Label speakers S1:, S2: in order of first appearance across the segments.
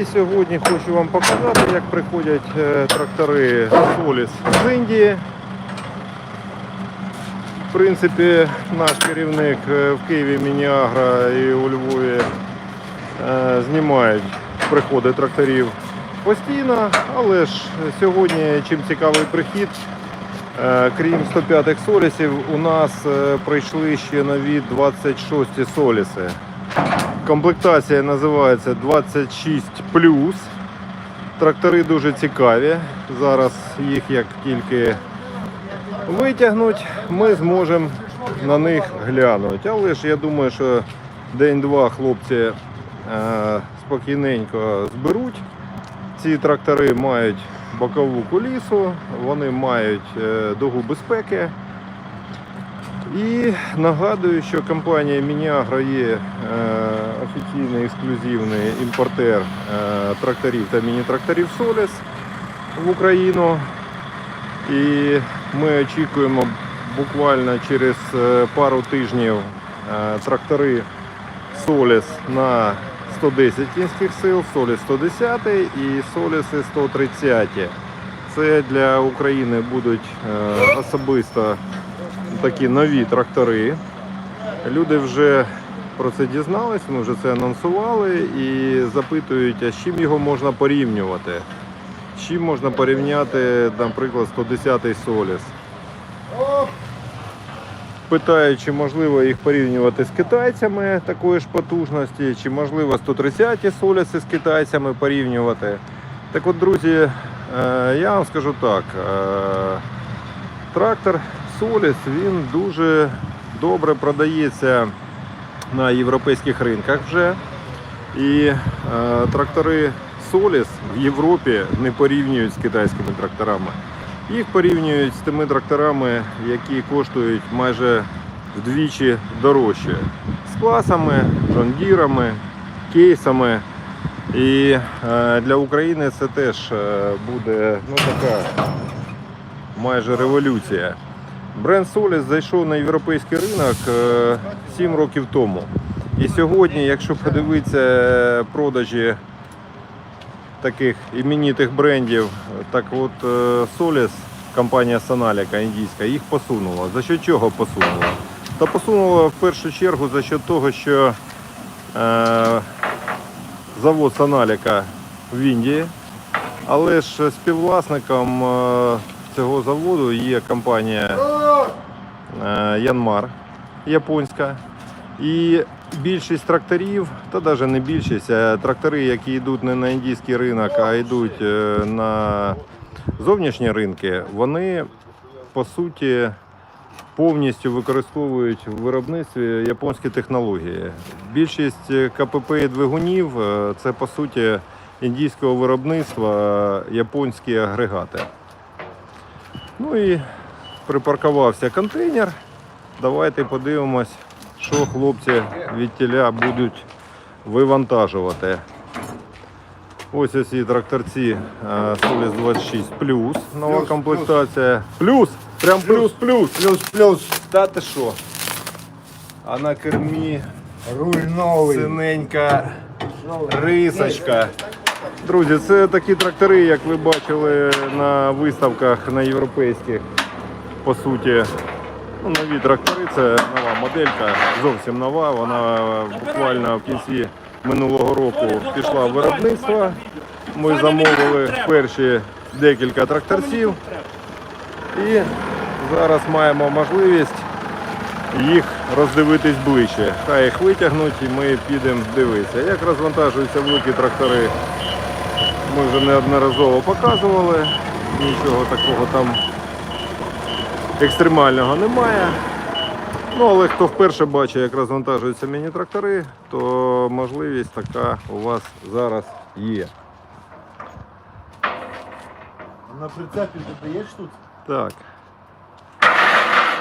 S1: І сьогодні хочу вам показати, як приходять е, трактори Solis з Індії. В принципі, наш керівник е, в Києві Мініагра і у Львові е, знімають приходи тракторів постійно, але ж сьогодні чим цікавий прихід, крім 105-х солісів, у нас прийшли ще нові 26-ті соліси. Комплектація називається 26 Трактори дуже цікаві. Зараз їх як тільки витягнуть, ми зможемо на них глянути. Але ж я думаю, що день-два хлопці е, спокійненько зберуть. Ці трактори мають бокову кулісу, вони мають е, дугу безпеки. І нагадую, що компанія Мініагра є е, офіційний ексклюзивний імпортер е, тракторів та міні-тракторів Соліс в Україну. І ми очікуємо буквально через е, пару тижнів трактори Соліс на 110 кінських сил, Соліс 110 і Соліси 130. Це для України будуть особисто такі нові трактори. Люди вже про це дізнались, ми вже це анонсували і запитують, а з чим його можна порівнювати. З чим можна порівняти, наприклад, 110-й Соліс. Питають, чи можливо їх порівнювати з китайцями такої ж потужності, чи можливо 130-ті Соліси з китайцями порівнювати. Так от, друзі, е, я вам скажу так. е, Трактор Соліс він дуже добре продається на європейських ринках вже. І е, трактори Соліс в Європі не порівнюють з китайськими тракторами. Їх порівнюють з тими тракторами, які коштують майже вдвічі дорожче. З класами, жондірами, кейсами. І е, для України це теж е, буде ну, така майже революція. Бренд Solis зайшов на європейський ринок е, 7 років тому. І сьогодні, якщо подивитися продажі таких іменитих брендів, так от е, Solis, компанія Sonalica індійська, їх посунула. За що чого посунула? Та посунула в першу чергу за що того, що е, завод Sonalica в Індії, але ж співвласником е, цього заводу є компанія е, Янмар японська. І більшість тракторів, та навіть не більшість, а трактори, які йдуть не на індійський ринок, а йдуть е, на зовнішні ринки, вони по суті повністю використовують в виробництві японські технології. Більшість е, КПП і двигунів е, це по суті індійського виробництва е, японські агрегати. Ну і припаркувався контейнер. Давайте подивимось, що хлопці від тіля будуть вивантажувати. Ось ось ці тракторці е, Solis 26 плюс, нова
S2: Плюс,
S1: комплектація. Плюс! Прям плюс плюс.
S2: Плюс-плюс.
S1: Та ти що? А на кермі
S2: Руль новий.
S1: синенька рисочка. Друзі, це такі трактори, як ви бачили на виставках на європейських. По суті, ну, нові трактори, це нова моделька, зовсім нова. Вона буквально в кінці минулого року пішла в виробництво. Ми замовили перші декілька тракторців. І зараз маємо можливість їх роздивитись ближче. Хай їх витягнуть і ми підемо дивитися. Як розвантажуються великі трактори, ми вже неодноразово показували. Нічого такого там екстремального немає. Ну, але хто вперше бачить, як розвантажуються міні-трактори, то можливість така у вас зараз є.
S2: На прицепі ти даєш тут?
S1: Так.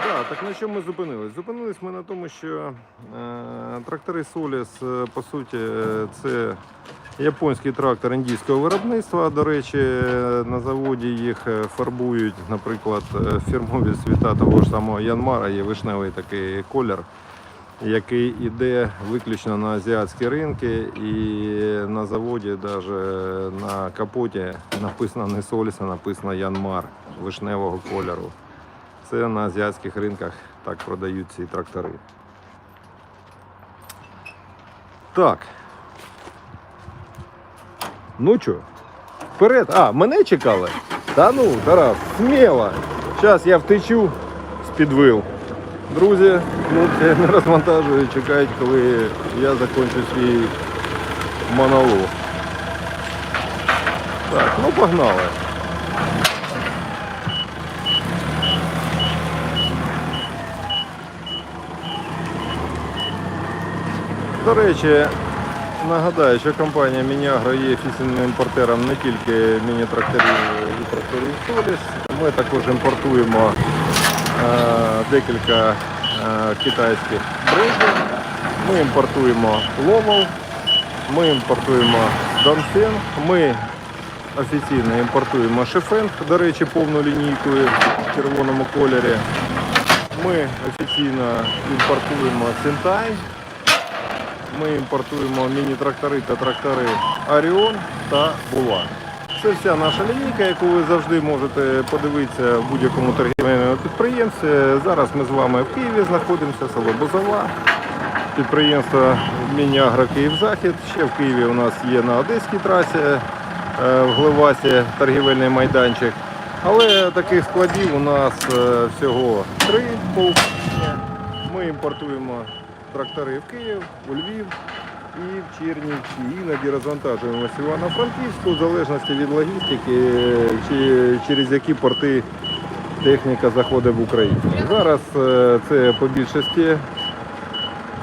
S1: Да, так на чому ми зупинились? Зупинились ми на тому, що е, трактори Solis, е, по суті, е, це японський трактор індійського виробництва. До речі, на заводі їх е, фарбують, наприклад, е, фірмові світа того ж самого Янмара, є вишневий такий колір. який йде виключно на азіатські ринки, і на заводі, навіть на капоті, написано не Соліс, а написано Янмар вишневого кольору. Це на азіатських ринках так продають ці трактори. Так. Ну що, вперед. А, мене чекали? Та ну, Тарас, сміло. Зараз я втечу з підвил. Друзі, хлопці не розвантажують, чекають, коли я закінчу свій монолог. Так, ну погнали. До речі, нагадаю, що компанія Мініагро є офіційним імпортером не тільки міні-тракторів і тракторів Соліс. Ми також імпортуємо е, декілька е, китайських брендів. Ми імпортуємо Ломов, ми імпортуємо Донфен, ми офіційно імпортуємо Шефенг, до речі, повну лінійку в червоному кольорі. Ми офіційно імпортуємо Сентай. Ми імпортуємо міні-трактори та трактори Аріон та Була. Це вся наша лінійка, яку ви завжди можете подивитися в будь-якому торгівельному підприємстві. Зараз ми з вами в Києві знаходимося, село Бузова, підприємство Мініагро Київ-Захід. Ще в Києві у нас є на Одеській трасі, е, в Гливасі торгівельний майданчик. Але таких складів у нас е, всього три Ми імпортуємо трактори в Київ, у Львів і в Чернівці. Іноді розвантажуємося Івано-Франківську, в залежності від логістики, чи через які порти техніка заходить в Україну. Зараз е, це по більшості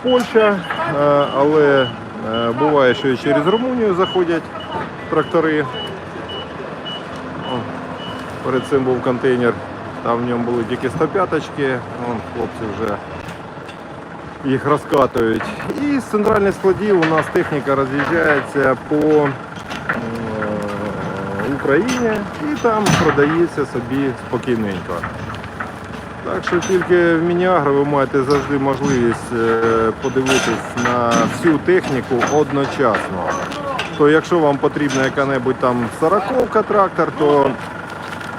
S1: Польща, е, але е, буває, що і через Румунію заходять трактори. Перед цим був контейнер, там в ньому були тільки 105-очки, хлопці вже їх розкатують. І з центральних складів у нас техніка роз'їжджається по е, Україні і там продається собі спокійненько. Так що тільки в Мініагро ви маєте завжди можливість е, подивитись на всю техніку одночасно. То якщо вам потрібна яка-небудь там сороковка трактор, то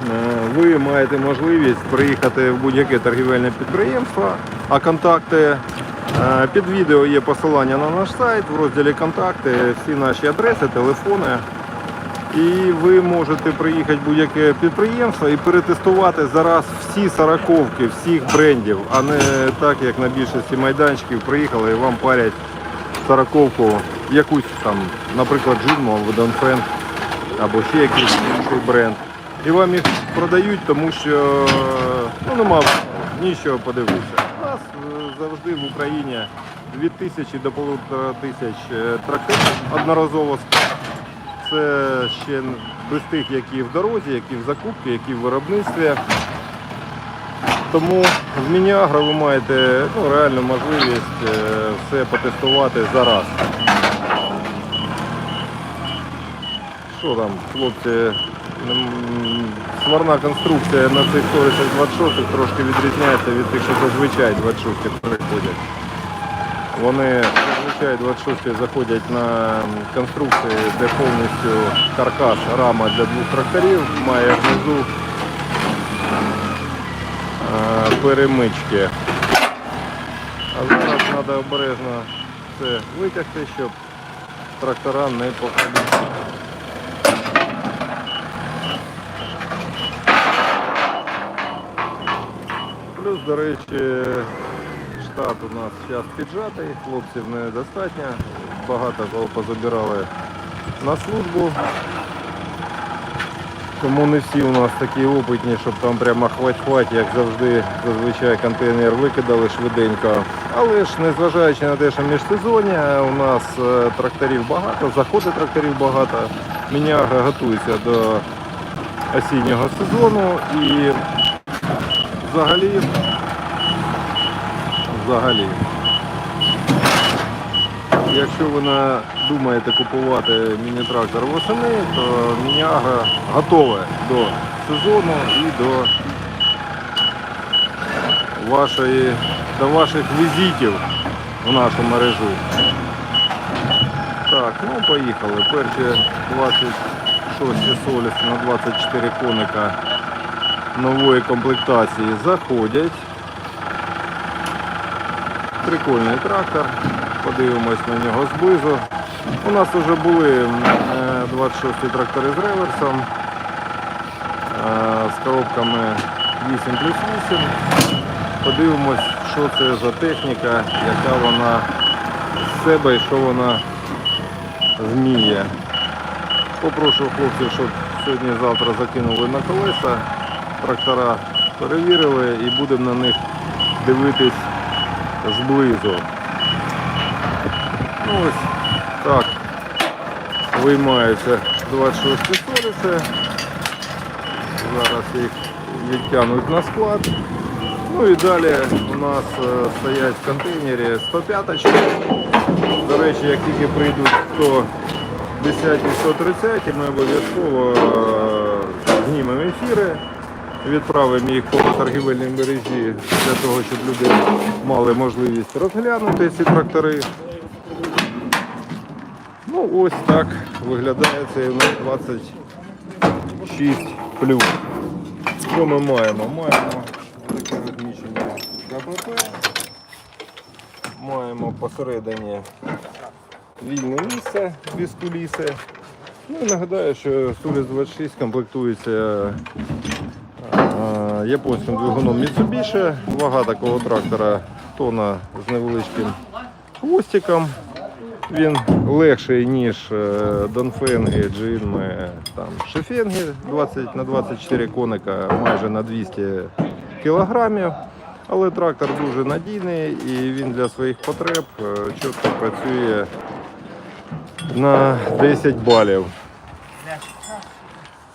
S1: Е, ви маєте можливість приїхати в будь-яке торгівельне підприємство, а контакти під відео є посилання на наш сайт, в розділі контакти, всі наші адреси, телефони. І ви можете приїхати будь-яке підприємство і перетестувати зараз всі сороковки, всіх брендів, а не так, як на більшості майданчиків приїхали і вам парять сороковку, якусь там, наприклад, Джунмо або Донфен, або ще якийсь інший бренд. І вам їх продають, тому що ну, нема нічого подивитися. Е, завжди в Україні від тисячі до полутора тисяч е, тракторів одноразово. Це ще без тих, які в дорозі, які в закупці, які в виробництві. Тому в Мініагро ви маєте ну, реальну можливість е, все потестувати зараз. Що там, хлопці, сварна конструкція на цих сторисах 26 трошки відрізняється від тих, що зазвичай 26 приходять. Вони зазвичай 26 заходять на конструкції, де повністю каркас, рама для двох тракторів, має внизу е, перемички. А зараз треба обережно це витягти, щоб трактора не покалічили. Плюс, до речі, штат у нас зараз піджатий, хлопців недостатньо, багато кого позабирали на службу. Тому не всі у нас такі опитні, щоб там прямо хвать-хвать, як завжди, зазвичай контейнер викидали швиденько. Але ж незважаючи на те, що міжсезоння, у нас е, тракторів багато, заходить тракторів багато. Міняга готується до осіннього сезону і взагалі, взагалі, якщо ви не думаєте купувати міні-трактор восени, то Міняга готова до сезону і до вашої, до ваших візитів в нашу мережу. Так, ну поїхали. Перші 26 соліси на 24 коника нової комплектації заходять. Прикольний трактор. Подивимось на нього зблизу. У нас вже були е, 26 трактори з реверсом, е, з коробками 8 плюс 8. Подивимось, що це за техніка, яка вона з себе і що вона зміє. Попрошу хлопців, щоб сьогодні-завтра закинули на колеса, трактора перевірили і будемо на них дивитись зблизу. Ну ось так виймаються 26 соліси. Зараз їх відтягнуть на склад. Ну і далі у нас е, стоять в контейнері 105 очки. До речі, як тільки прийдуть 110 і 130, ми обов'язково е, знімемо ефіри, відправимо їх по торгівельній мережі для того, щоб люди мали можливість розглянути ці трактори. Ну ось так виглядає цей у нас 26 плюс. Що ми маємо? Маємо таке розміщення КПП. Маємо посередині вільне місце без куліси. Ну, нагадаю, що Суліс 26 комплектується японським двигуном Mitsubishi. Вага такого трактора тона з невеличким хвостиком. Він легший, ніж е, Донфенги, Джинми, там, Шефенги 20 на 24 коника, майже на 200 кілограмів. Але трактор дуже надійний і він для своїх потреб е, чітко працює на 10 балів.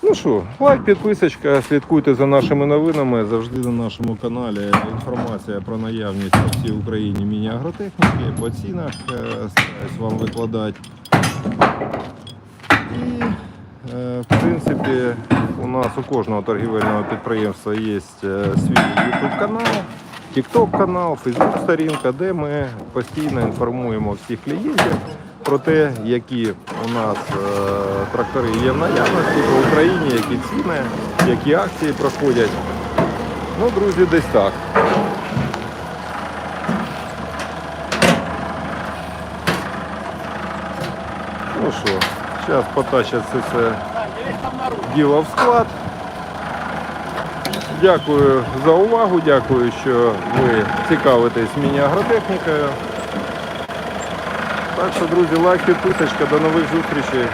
S1: Ну що, лайк, підписочка, слідкуйте за нашими новинами. Завжди на нашому каналі інформація про наявність по всій Україні міні-агротехніки, по цінах е, стараюсь вам викладати. І, е, в принципі, у нас у кожного торгівельного підприємства є е, свій YouTube канал, TikTok канал, Facebook сторінка, де ми постійно інформуємо всіх клієнтів про те, які у нас е, трактори є в наявності по Україні, які ціни, які акції проходять. Ну, друзі, десь так. Ну що, зараз потащать це діло в склад. Дякую за увагу, дякую, що ви цікавитесь міні-агротехнікою. Так що, друзі, лайк, підписочка, до нових зустрічей.